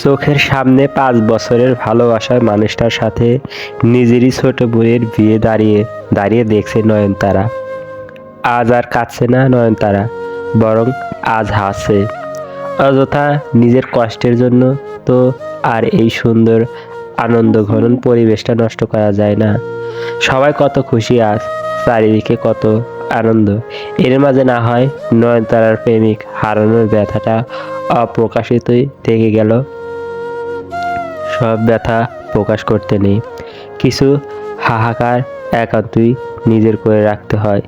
চোখের সামনে পাঁচ বছরের ভালোবাসার মানুষটার সাথে নিজেরই ছোট বোনের বিয়ে দাঁড়িয়ে দাঁড়িয়ে দেখছে নয়নতারা। আজ আর কাঁদছে না নয়নতারা, বরং আজ হাসে অযথা নিজের কষ্টের জন্য তো আর এই সুন্দর আনন্দ ঘন পরিবেশটা নষ্ট করা যায় না। সবাই কত খুশি আজ, চারিদিকে কত আনন্দ। এর মাঝে না হয় নয়নতারার প্রেমিক হারানোর ব্যথাটা অপ্রকাশিতই থেকে গেল। সব ব্যথা প্রকাশ করতে নেই। কিছু হাহাকার একান্তই নিজের করে রাখতে হয়।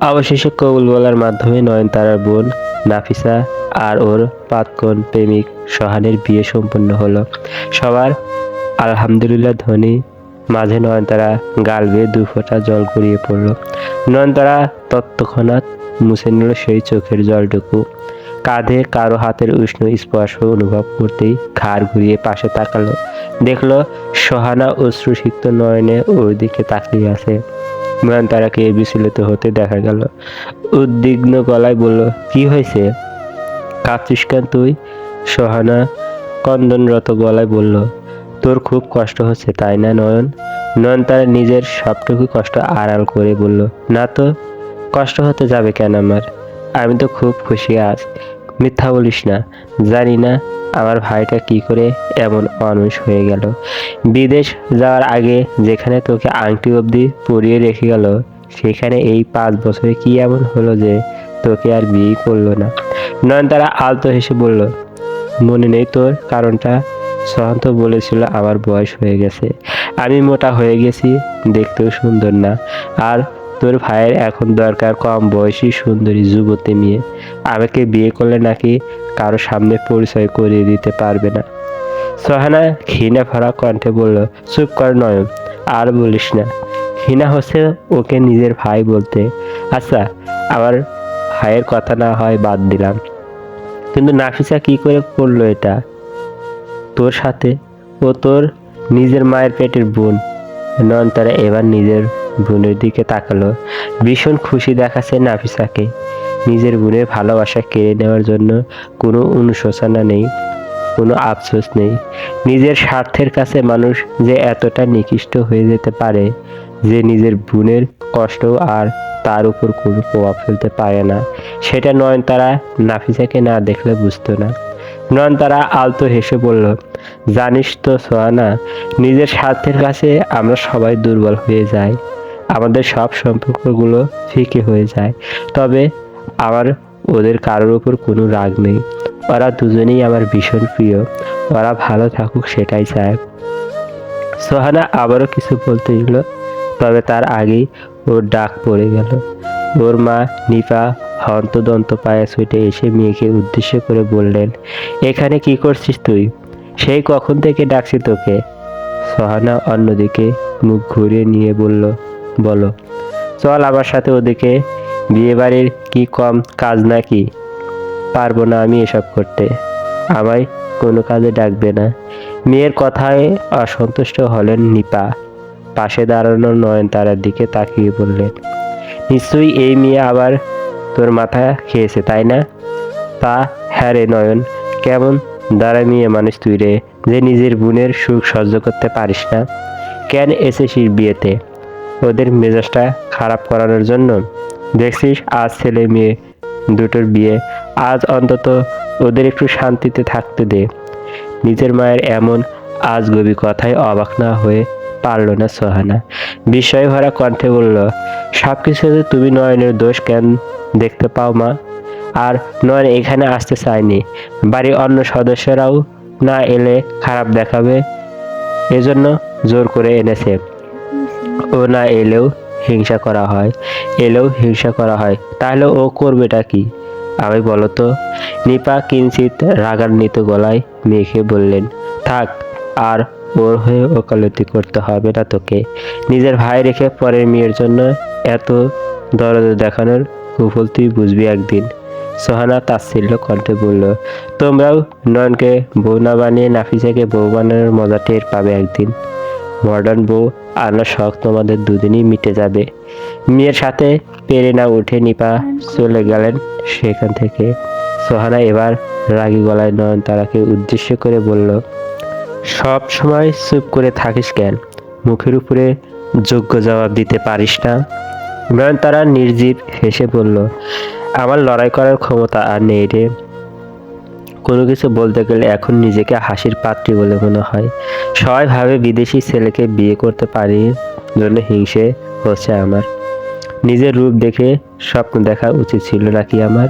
অবশেষে কবুল বলার মাধ্যমে নয়নতারার বোন নাফিসা আর ওর পাতকন প্রেমিক সোহানের বিয়ে সম্পন্ন হলো। সবার আলহামদুলিল্লাহ ধ্বনি মাঝে নয়নতারা গাল বেয়ে দু ফোঁটা জল গড়িয়ে পড়ল। নয়নতারা তৎক্ষণাৎ মুছে নিল সেই চোখের জলটুকু। কাঁধে কারও হাতের উষ্ণ স্পর্শ অনুভব করতেই ঘাড় ঘুরিয়ে পাশে তাকালো। দেখল সোহানা অশ্রুসিক্ত নয়নে ওর দিকে তাকিয়ে আছে। নয়নতারাকে বিচলিত হতে দেখা গেল। উদ্বিগ্ন গলায় বলল, কি হয়েছে? কাঁদছিস কেন তুই? সোহানা কন্দনরত গলায় বলল, তোর খুব কষ্ট হচ্ছে, তাই না নয়ন? নয়ন তার নিজের সবটুকু কষ্ট আড়াল করে বলল, না তো, কষ্ট হতে যাবে কেন আমার? আমি তো খুব খুশি আজ। মিথ্যা বলিস না, জানি না আমার ভাইটা কি করে এমন মানুষ হয়ে গেল? বিদেশ যাওয়ার আগে যেখানে তোকে আংটি অবধি পরিয়ে রেখে গেল, সেখানে এই পাঁচ বছরে কি এমন হলো যে তোকে আর বিয়ে করল না? নয়নতারা আলতো হেসে বলল, মনে নেই তোর, কারণটা সহন্ত বলেছিল আমার বয়স হয়ে গেছে। আমি মোটা হয়ে গেছি, দেখতেও সুন্দর না। আর তোর ভাইয়ের এখন দরকার কম বয়সী সুন্দরী যুবতী মেয়ে। আমাকে বিয়ে করলে নাকি কারও সামনে পরিচয় করিয়ে দিতে পারবে না। সোহানা ঘৃণা ভরা কণ্ঠে বলল, চুপ কর নয়ন, আর বলিস না। ঘৃণা হচ্ছে ওকে নিজের ভাই বলতে। আচ্ছা আমার ভাইয়ের কথা না হয় বাদ দিলাম। কিন্তু নাফিসা কি করে করল এটা? তোর সাথে ও তোর নিজের মায়ের পেটের বোন। নয়ন নয়নতারা এবার নিজের বোনের দিকে তাকালো। ভীষণ খুশি দেখাচ্ছে নাফিসাকে। নিজের বোনের ভালোবাসা কেড়ে নেওয়ার জন্য কোনো অনুশোচনা নেই, কোনো আফসোস নেই। নিজের স্বার্থের কাছে মানুষ যে এতটা নিকৃষ্ট হয়ে যেতে পারে, যে নিজের বোনের কষ্ট আর তার উপর কোনো প্রভাব ফেলতে পারে না, সেটা নয়নতারা নাফিসাকে না দেখলে বুঝতো না। নয়নতারা আলতো হেসে বলল, জানিস তো সোহানা, নিজের স্বার্থের কাছে আমরা সবাই দুর্বল হয়ে যাই। আমাদের সব সম্পর্কগুলো ফিকে হয়ে যায়। তবে আমার, ওদের কারোর উপর কোনো রাগ নেই। ওরা দুজনেই আমার ভীষণ প্রিয়। ওরা ভালো থাকুক সেটাই চায়। সোহানা আবারও কিছু বলতে গেল তবে তার আগেই ওর ডাক পড়ে গেল। ওর মা নিপা হন্তদন্ত পায়ে ছুটে এসে মেয়েকে উদ্দেশ্য করে বললেন, এখানে কি করছিস তুই? সেই কখন থেকে ডাকছি তোকে? সোহানা অন্যদিকে মুখ ঘুরিয়ে নিয়ে বলল বলো, চল আমার সাথে ওদিকে, বিয়েবাড়ির কি কম কাজ নাকি? পারব না আমি এসব করতে। আমায় কোনো কাজে ডাকবে না। মেয়ের কথায় অসন্তুষ্ট হলেন নিপা। পাশে দাঁড়ানো নয়নতারার দিকে তাকিয়ে বললেন, নিশ্চয়ই এই মেয়ে আবার তোর মাথা খেয়েছে, তাই না? তা হ্যাঁ রে নয়ন, কেমন দাঁড়া মেয়ে মানুষ তুই রে, যে নিজের বোনের সুখ সহ্য করতে পারিস না। কেন এসেছিস বিয়েতে? ওদের মেজাজটা খারাপ করানোর জন্য। দেখছিস, আজ ছেলে মেয়ে দুটোর বিয়ে। আজ অন্তত ওদের একটু শান্তিতে থাকতে দে। নিজের মায়ের এমন আজগবি কথায় অবাক না হয়ে পারল না সোহানা। বিস্ময় ভরা কণ্ঠে বলল সব কিছুতে তুমি নয়নের দোষ কেন দেখতে পাও মা? আর নয়ন এখানে আসতে চায়নি। বাড়ির অন্য সদস্যরাও না এলে খারাপ দেখাবে। এজন্য জোর করে এনেছে। ও না এলেও হিংসা করা হয়, এলেও হিংসা করা হয়। তাহলে ও করবেটা কি? আমি বলতো, নিপা কিঞ্চিত রাগান্বিত গলায় মেয়েকে বললেন, থাক, আর ওর হয়ে ওকালতি করতে হবে না তোকে। নিজের ভাই রেখে পরের মেয়ের জন্য এত দরদ দেখানোর কুফল তুই বুঝবি একদিন। সোহানা তাচ্ছিল্য কণ্ঠে বলল, তোমরাও নয়নকে বউ না বানিয়ে নাফিসাকে বউ বানানোর মজা টের পাবে একদিন। মডার্ন বউ আনার শখ তোমাদের দুদিনই মিটে যাবে। মেয়ের সাথে পেরে না উঠে নিপা চলে গেলেন সেখান থেকে। সোহানা এবার রাগী গলায় নয়নতারাকে উদ্দেশ্য করে বলল, সব সময় চুপ করে থাকিস কেন? মুখের উপরে যোগ্য জবাব দিতে পারিস না? নয়নতারা নির্জীব হেসে বলল, আমার লড়াই করার ক্ষমতা আর নেই রে। কোনো কিছু বলতে গেলে এখন নিজেকে হাসির পাত্রী বলে মনে হয়। সবাই ভাবে বিদেশি ছেলেকে বিয়ে করতে পারি জন্য হিংসে হচ্ছে আমার। নিজের রূপ দেখে স্বপ্ন দেখা উচিত ছিল নাকি আমার?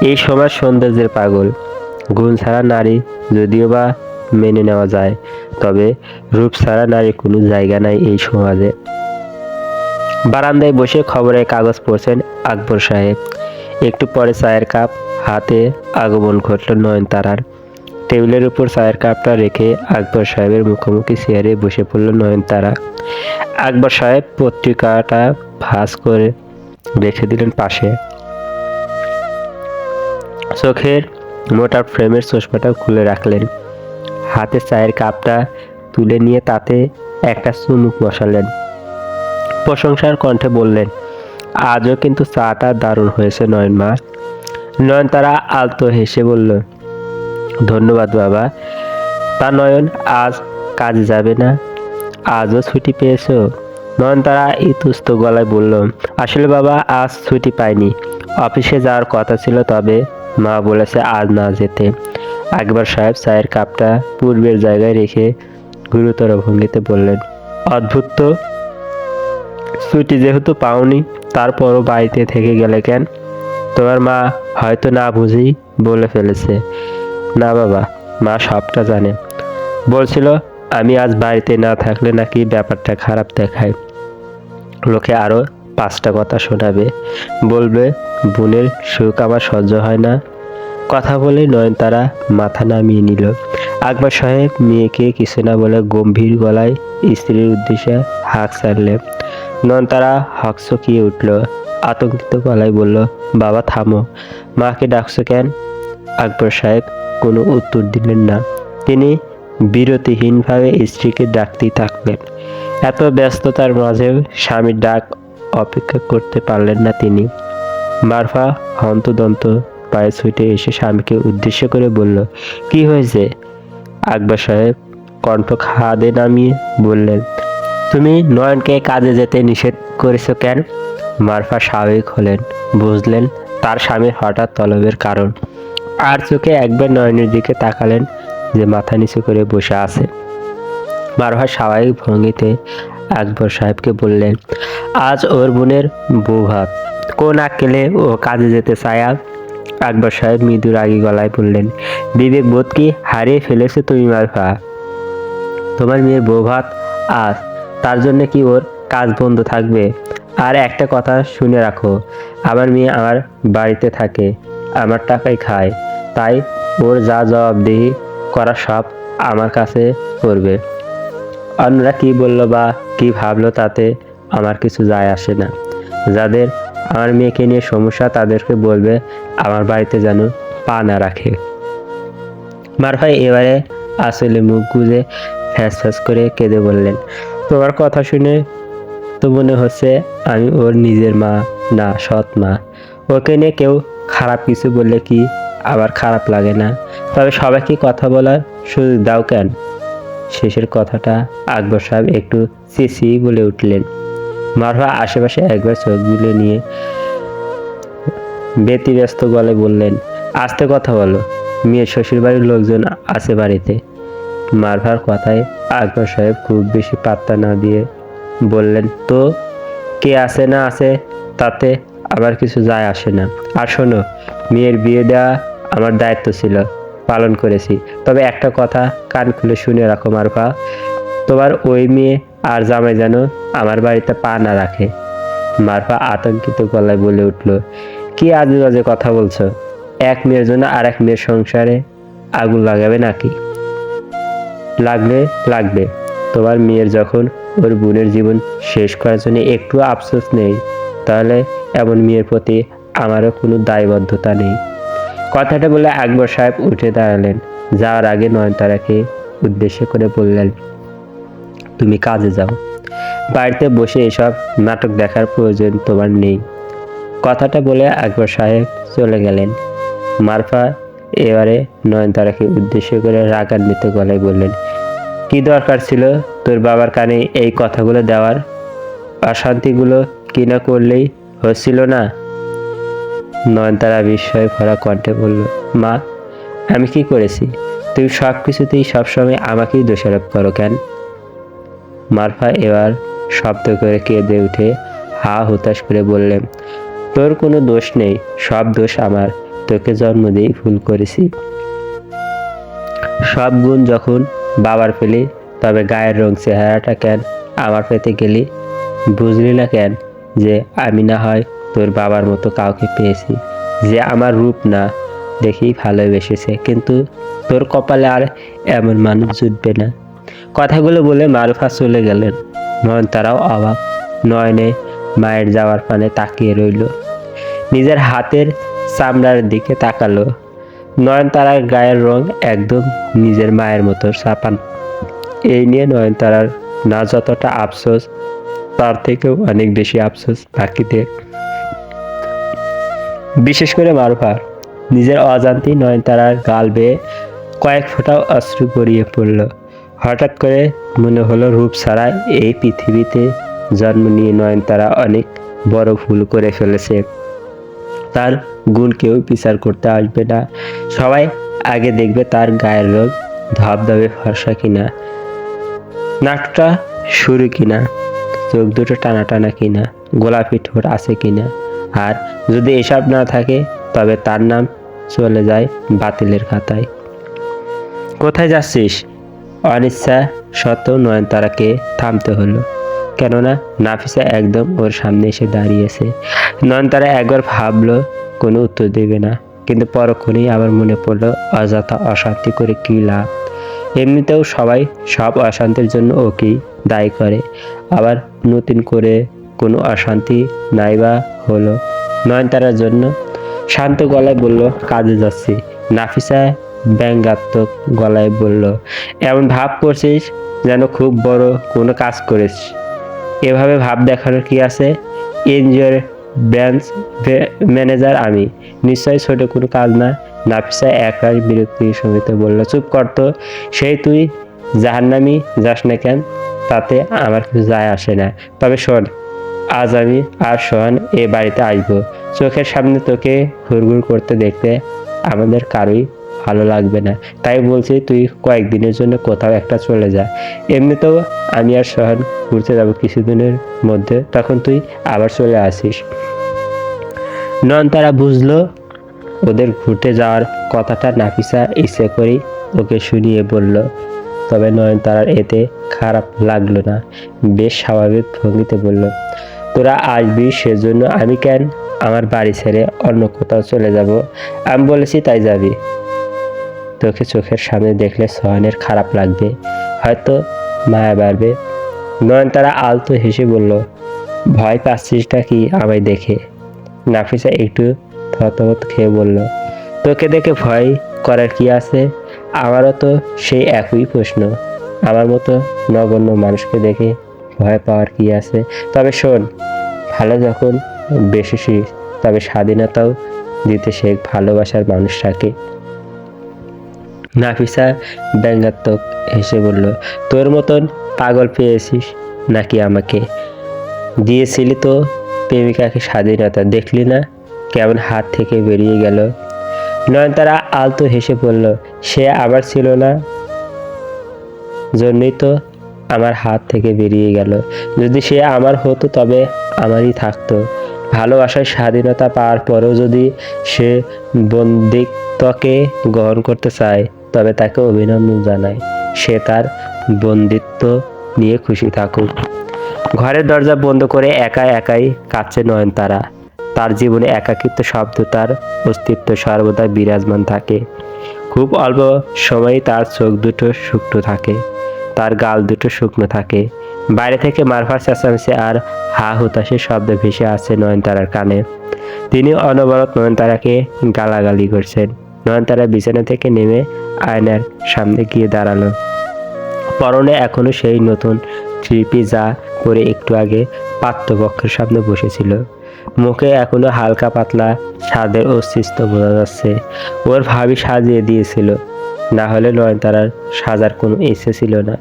এই সমাজ সৌন্দর্যের পাগল। গুণ ছাড়া নারী যদিও বা মেনে নেওয়া যায়, তবে রূপ ছাড়া নারী কোনো জায়গা নাই এই সমাজে। বারান্দায় বসে খবরের কাগজ পড়ছেন আকবর সাহেব। একটু পরে চায়ের কাপ হাতে আগমন ঘটল নয়নতারার। টেবিলের উপর চায়ের কাপটা রেখে আকবর সাহেবের মুখোমুখি চেয়ারে বসে পড়ল নয়নতারা। আকবর সাহেব পত্রিকাটা ভাঁজ করে রেখে দিলেন পাশে। চোখের মোটা ফ্রেমের চশমাটা খুলে রাখলেন। হাতে চায়ের কাপটা তুলে নিয়ে তাতে একটা চুমুক বসালেন। প্রশংসার কণ্ঠে বললেন আজও কিন্তু চাটা দারুণ হয়েছে নয়ন মা। নয়ন তারা আলতো হেসে বলল, ধন্যবাদ বাবা। তা নয়ন, আজ কাজে যাবে না? আজও ছুটি পেয়েছ? নয়নতারা ইতুস্ত গলায় বলল, আসলে বাবা, আজ ছুটি পাইনি। অফিসে যাওয়ার কথা ছিল, তবে মা বলেছে আজ না যেতে। আকবর সাহেব চায়ের কাপটা পূর্বের জায়গায় রেখে গুরুতর ভঙ্গিতে বললেন, অদ্ভুত ছুটি যেহেতু পাওনি, তারপরও বাড়িতে থেকে গেলে কেন? তোমার মা হয়তো না বুঝেই বলে ফেলেছে। না বাবা, মা সবটা জানে। বলছিল, আমি আজ বাড়িতে না থাকলে নাকি ব্যাপারটা খারাপ দেখায়। লোকে আরও পাঁচটা কথা শোনাবে। বলবে, বোনের সুখ আমার সহ্য হয় না। কথা বলে নয়নতারা মাথা নামিয়ে নিল। আকবর সাহেব মেয়েকে কিছু না বলে গম্ভীর গলায় স্ত্রীর উদ্দেশ্যে হাঁক ছাড়লে নয়নতারা হকচকিয়ে উঠল, আতঙ্কিত গলায় বলল, বাবা, থামো। মাকে ডাকছো কেন? আকবর সাহেব কোনো উত্তর দিলেন না। তিনি বিরতিহীনভাবে স্ত্রীকে ডাকতেই থাকলেন। এত ব্যস্ততার মাঝেও স্বামীর ডাক অপেক্ষা করতে পারলেন না তিনি। মারফা হন্তদন্ত পায়ে ছুটে এসে স্বামীকে উদ্দেশ্য করে বলল, কি হয়েছে? আকবর সাহেব কণ্ঠ খাদে নামিয়ে বললেন তুমি নয়নকে কাজে যেতে নিষেধ করেছ কেন? মারফা স্বাভাবিক হলেন। বুঝলেন, তার স্বামীর হঠাৎ তলবের কারণ। আর চোখে একবার নয়নের দিকে তাকালেন যে মাথা নিচু করে বসে আছে। মারফা স্বাভাবিক ভঙ্গিতে আকবর সাহেবকে বললেন, আজ ওর বোনের বউ ভাত। কোন আক্কেলে ও কাজে যেতে চায়? আকবর সাহেব মৃদুর আগে গলায় বললেন, বিবেক বোধ কি হারিয়ে ফেলেছে তুমি মারফা? তোমার মেয়ের বউ ভাত আজ তার জন্য কি ওর কাজ বন্ধ থাকবে? আর একটা কথা শুনে রাখো, আমার মেয়ে আমার বাড়িতে থাকে, আমার টাকাই খায়, তাই ওর যা জবাবদিহি করা সব আমার কাছে করবে অন্যরা কি বলল বা কি ভাবলো তাতে আমার কিছু যায় আসে না। যাদের আমার মেয়েকে নিয়ে সমস্যা তাদেরকে বলবে আমার বাড়িতে যেন পা না রাখে। মারফাই এবারে আসলে মুখ গুজে ফ্যাস ফ্যাস করে কেঁদে বললেন তোমার কথা শুনে তো মনে হচ্ছে আমি ওর নিজের মা না, সৎ মা। ওকে নিয়ে কেউ খারাপ কিছু বললে কি আবার খারাপ লাগে না? তবে সবাইকে কথা বলার সুযোগ দাও কেন? শেষের কথাটা আকবর সাহেব একটু চেঁচি বলে উঠলেন। মারফা আশেপাশে একবার চোখ বুলে নিয়ে ব্যতিব্যস্ত গলে বললেন, আস্তে কথা বলো, মেয়ের শ্বশুর বাড়ির লোকজন আছে বাড়িতে। মারফার কথায় আকবর সাহেব খুব বেশি পাত্তা না দিয়ে বললেন, তো কে আছে না আছে, তাতে আবার কিছু যায় আসে না। আর শোনো, মেয়ের বিয়ে দেওয়া আমার দায়িত্ব ছিল, পালন করেছি। তবে একটা কথা কান খুলে শুনে রাখো মারফা তোমার ওই মেয়ে আর জামাই যেন আমার বাড়িতে পা না রাখে মারফা আতঙ্কিত গলায় বলে উঠল, কি আজে বাজে কথা বলছো? এক মেয়ের জন্য আর এক মেয়ের সংসারে আগুন লাগাবে নাকি? লাগলে লাগবে। তোমার মেয়ের যখন ওর বোনের জীবন শেষ করার জন্য একটু আফসোস নেই, তাহলে এমন মেয়ের প্রতি আমারও কোনো দায়বদ্ধতা নেই। কথাটা বলে আকবর সাহেব উঠে দাঁড়ালেন। যাওয়ার আগে নয়নতারাকে উদ্দেশ্য করে বললেন, তুমি কাজে যাও। বাড়িতে বসে এসব নাটক দেখার প্রয়োজন তোমার নেই। কথাটা বলে আকবর সাহেব চলে গেলেন। মারফা এবারে নয়নতারাকে উদ্দেশ্য করে রাগান্বিত গলায় বললেন কি দরকার ছিল তোর বাবার কানে এই কথাগুলো দেওয়ার? অশান্তিগুলো কি না করলেই হচ্ছিল না? নয়নতারা বিস্ময়ে ভরা কণ্ঠে বলল, মা, আমি কি করেছি? তুমি সব কিছুতেই সবসময় আমাকেই দোষারোপ করো কেন? মারফা এবার শব্দ করে কেঁদে উঠে হা হতাশ করে বললেন তোর কোনো দোষ নেই, সব দোষ আমার। তোকে জন্ম দিয়েই ভুল করেছি। সব গুণ যখন বাবার পেলি, তবে গায়ের রং চেহারাটা কেন আমার পেতে গেলি? বুঝলি না কেন যে আমি না হয় তোর বাবার মতো কাউকে পেয়েছি? যে আমার রূপ না, দেখেই ভালোবেসেছে, কিন্তু তোর কপালে আর এমন মানুষ জুটবে না। কথাগুলো বলে মারুফা চলে গেলেন। নয়ন তারাও অবাক। নয়নে মায়ের যাওয়ার পানে তাকিয়ে রইল। নিজের হাতের চামড়ার দিকে তাকালো। নয়নতারার গায়ের রং একদম নিজের মায়ের মতো চাপান এই নিয়ে নয়নতারার না যতটা আফসোস, তার থেকেও অনেক বেশি আফসোস বাকিদের। বিশেষ করে মারুফা, নিজের অজান্তেই নয়নতারার গাল বেয়ে কয়েক ফোঁটাও অশ্রু গড়িয়ে পড়ল। হঠাৎ করে মনে হলো রূপ ছাড়া এই পৃথিবীতে জন্ম নিয়ে নয়নতারা অনেক বড় ভুল করে ফেলেছে। তার গুণ কেউ বিচার করতে আসবে না। সবাই আগে দেখবে তার গায়ের রং ধবধবে ফর্সা কিনা, নাকটা শুরু কিনা, চোখ দুটো টানা টানা কিনা, গোলাপি ঠোঁট আছে কিনা। আর যদি এসব না থাকে, তবে তার নাম চলে যায় বাতিলের খাতায়। কোথায় যাচ্ছিস? অনিচ্ছা সত্ত্বেও নয়নতারাকে থামতে হলো। কেননা নাফিসা একদম ওর সামনে এসে দাঁড়িয়েছে নয়নতারা একবার ভাবলো, কোনো উত্তর দেবে না, কিন্তু পরক্ষণেই আবার মনে পড়ল, অযথা অশান্তি করে কী লাভ। এমনিতেও সবাই সব অশান্তির জন্য ওকেই দায়ী করে। আবার নতুন করে কোনো অশান্তি নাই বা হলো। নয়নতারার জন্য শান্ত গলায় বলল, কাজে যাচ্ছি। নাফিসা ব্যঙ্গাত্মক গলায় বলল, এমন ভাব করছিস যেন খুব বড় কোনো কাজ করেছিস এভাবে ভাব দেখানোর কি আছে? এনজিওর ব্রাঞ্চ ম্যানেজার আমি। নিশ্চয়ই ছোট কোনো কাজ না। নাফিসা একরাশ বিরক্তির সমেত বলল, চুপ করতো সেই তুই জাহান্নামি যাস না কেন? তাতে আমার কিছু যায় আসে না। তবে শোন, আজ আমি আর সোহান এ বাড়িতে আসব। চোখের সামনে তোকে ঘুরঘুর করতে দেখতে আমাদের কারোই ভালো লাগবে না। তাই বলছি, তুই কয়েকদিনের জন্য কোথাও একটা চলে যা। এমনিতেও আমি আর সোহান ঘুরতে যাব কিছুদিনের মধ্যে, তখন তুই আবার চলে আসিস। নয়নতারা বুঝলো, ওদের ঘুরতে যাওয়ার কথাটা নাফিসা ইচ্ছে করেই ওকে শুনিয়ে বলল। তবে নয়নতারার এতে খারাপ লাগল না, বেশ স্বাভাবিক ভঙ্গিতে বলল, তোরা আসবি সেজন্য আমি কেন আমার বাড়ি ছেড়ে অন্য কোথাও চলে যাব? আমি বলেছি, তাই যাবি। তোকে চোখের সামনে দেখলে সোহানের খারাপ লাগবে। হয়তো মায়া বাড়বে। নয়নতারা আলতো হেসে বলল, ভয় পাচ্ছিসটা কি আমায় দেখে? নাফিসা একটু থতমত খেয়ে বলল, তোকে দেখে ভয় করার কি আছে? আমারও তো সেই একই প্রশ্ন। আমার মতো নগণ্য মানুষকে দেখে ভয় পাওয়ার কি আছে? তবে শোন, ভালো যখন বেশিসিস তবে স্বাধীনতাও দিতে শেখ ভালোবাসার মানুষটাকে নাফিসা ব্যঙ্গাত্মক হেসে বলল, তোর মতন পাগল পেয়েছিস নাকি আমাকে? দিয়েছিলি তো প্রেমিকাকে স্বাধীনতা, দেখলি না কেমন হাত থেকে বেরিয়ে গেল? নয়নতারা আলতো হেসে বলল, সে আবার ছিল না? জন্যই তো আমার হাত থেকে বেরিয়ে গেল। যদি সে আমার হতো তবে আমারই থাকতো। ভালোবাসার স্বাধীনতা পাওয়ার পরেও যদি সে বন্দিত্বকে গ্রহণ করতে চায় তবে তাকে অভিনন্দন জানাই। সে তার বন্দিত্ব নিয়ে খুশি থাকুক। ঘরের দরজা বন্ধ করে একা একাই কাঁদছে নয়নতারা। তার জীবনে একাকিত্ব শব্দ তার অস্তিত্ব সর্বদা বিরাজমান থাকে। খুব অল্প সময়ই তার চোখ দুটো শুকনো থাকে। তার গাল দুটো শুকনো থাকে। বাইরে থেকে মারফার চেঁচামেচি আর হা হুতাশের শব্দ ভেসে আসছে নয়নতারার কানে। তিনি অনবরত নয়নতারাকে গালাগালি করছেন। নয়নতারা বিছানা থেকে নেমে আয়নার সামনে গিয়ে দাঁড়াল। পরনে এখনও সেই নতুন থ্রি যা করে একটু আগে পাত্রপক্ষের সামনে বসেছিল। মুখে এখনও হালকা পাতলা স্বাদের অস্তিত্ব বোঝা যাচ্ছে। ওর ভাবি সাজিয়ে দিয়েছিল। না হলে নয়নতারার সাজার কোনো ইচ্ছে ছিল না।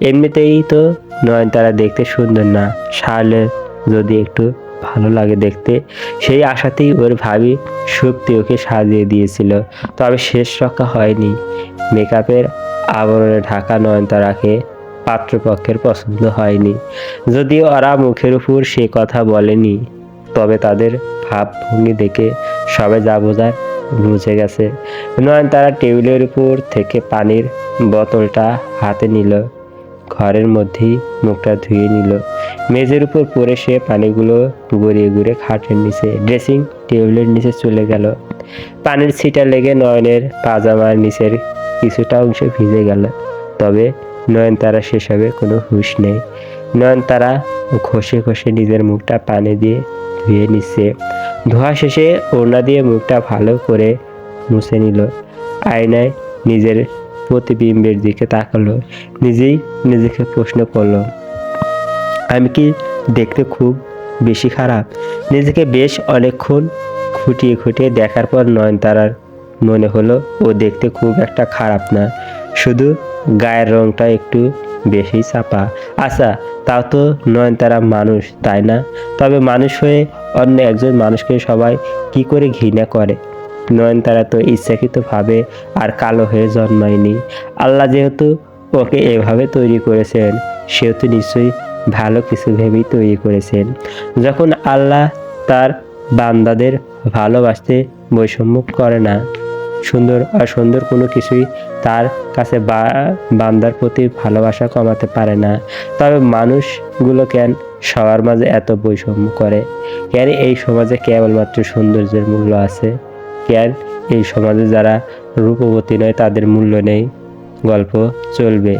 এমনিতেই তো নয়নতারা দেখতে সুন্দর না। সারলে যদি একটু ভালো লাগে দেখতে। সেই আশাতেই ওর ভাবি শক্তি ওকে সাজিয়ে দিয়েছিল। তবে শেষ রক্ষা হয়নি। মেকআপের আবরণে ঢাকা নয়নতারাকে পাত্রপক্ষের পছন্দ হয়নি। যদিও ওরা মুখের উপর সে কথা বলেনি, তবে তাদের ভাবভঙ্গি দেখে সবে যা বোঝার বুঝে গেছে। নয়নতারা টেবিলের উপর থেকে পানির বোতলটা হাতে নিল। ঘরের মধ্যেই মুখটা ধুয়ে নিল। মেঝের উপর পরে সে পানিগুলো গড়িয়ে ঘুরে খাটের নিচে ড্রেসিং টেবিলের নিচে চলে গেল। পানির ছিটা লেগে নয়নের পাজামার নিচের কিছুটা অংশ ভিজে গেল। তবে নয়নতারা সেসবে কোনো হুঁশ নেই। নয়নতারা ঘষে ঘষে নিজের মুখটা পানি দিয়ে ধুয়ে নিচ্ছে। ধোয়া শেষে ওড়না দিয়ে মুখটা ভালো করে মুছে নিল। আয়নায় নিজের প্রতিবিম্বের দিকে তাকালো। নিজেই নিজেকে প্রশ্ন করল আমি কি দেখতে খুব বেশি খারাপ? নিজেকে বেশ অনেকক্ষণ খুঁটিয়ে খুঁটিয়ে দেখার পর নয়নতারার মনে হলো, ও দেখতে খুব একটা খারাপ না। শুধু গায়ের রংটা একটু বেশি চাপা। আচ্ছা তাও তো নয়নতারা মানুষ, তাই না? তবে মানুষ হয়ে অন্য একজন মানুষকে সবাই কি করে ঘৃণা করে? নয়নতারা তো ইচ্ছাকৃতভাবে আর কালো হয়ে জন্মায়নি। আল্লাহ যেহেতু ওকে এভাবে তৈরি করেছেন, সেহেতু নিশ্চয়ই ভালো কিছু ভেবেই তৈরি করেছেন। যখন আল্লাহ তার বান্দাদের ভালোবাসতে বৈষম্য করে না, সুন্দর আর সুন্দর কোনো কিছুই তার কাছে বান্দার প্রতি ভালোবাসা কমাতে পারে না। তবে মানুষগুলো কেন সবার মাঝে এত বৈষম্য করে? কেন এই সমাজে কেবলমাত্র সৌন্দর্যের মূল্য আছে? কেন এই সমাজে যারা রূপবতী নয় তাদের মূল্য নেই? গল্প চলবে।